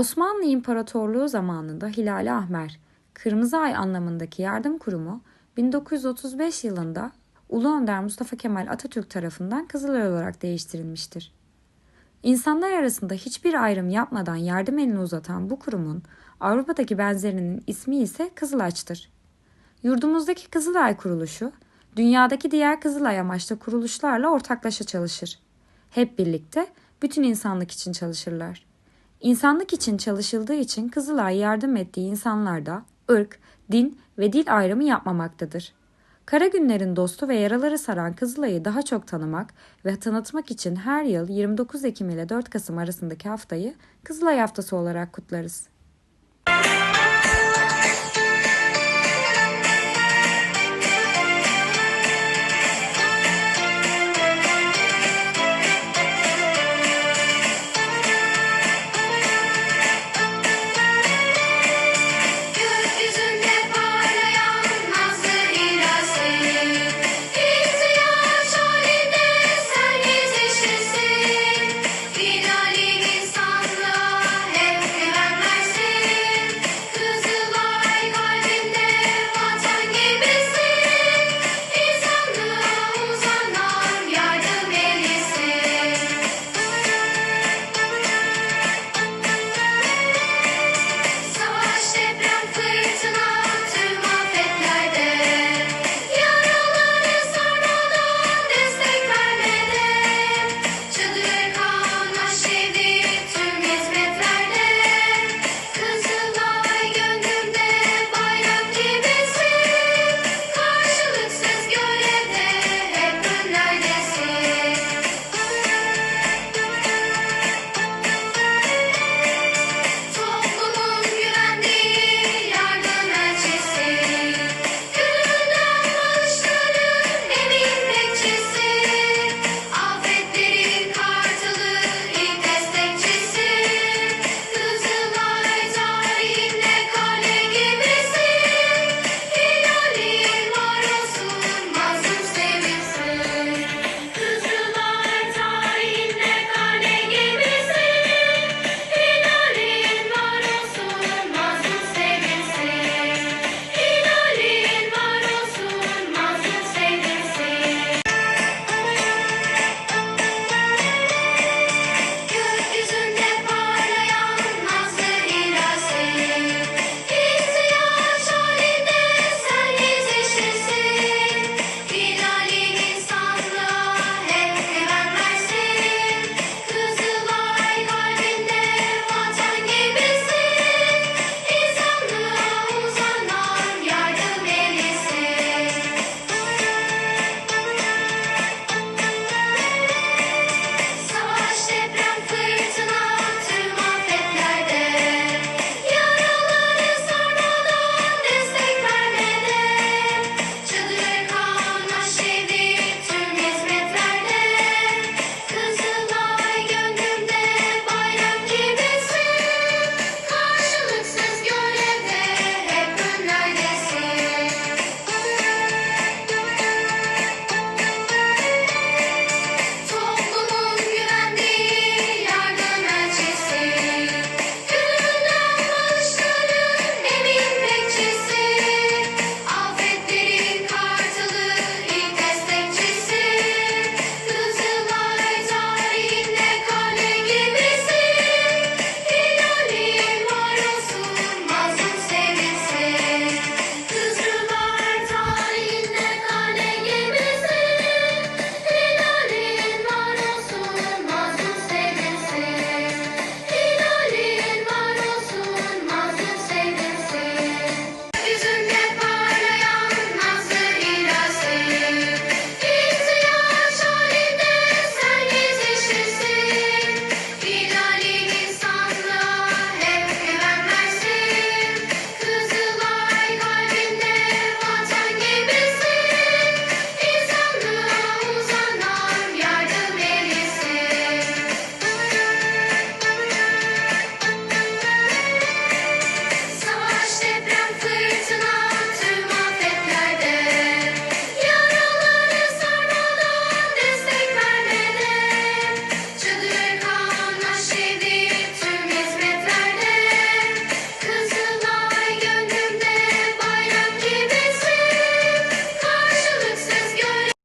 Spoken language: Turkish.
Osmanlı İmparatorluğu zamanında Hilali Ahmer, Kırmızı Ay anlamındaki yardım kurumu 1935 yılında Ulu Önder Mustafa Kemal Atatürk tarafından Kızılay olarak değiştirilmiştir. İnsanlar arasında hiçbir ayrım yapmadan yardım elini uzatan bu kurumun Avrupa'daki benzerinin ismi ise Kızılaç'tır. Yurdumuzdaki Kızılay kuruluşu, dünyadaki diğer Kızılay amaçlı kuruluşlarla ortaklaşa çalışır. Hep birlikte bütün insanlık için çalışırlar. İnsanlık için çalışıldığı için Kızılay yardım ettiği insanlarda ırk, din ve dil ayrımı yapmamaktadır. Kara günlerin dostu ve yaraları saran Kızılay'ı daha çok tanımak ve tanıtmak için her yıl 29 Ekim ile 4 Kasım arasındaki haftayı Kızılay Haftası olarak kutlarız.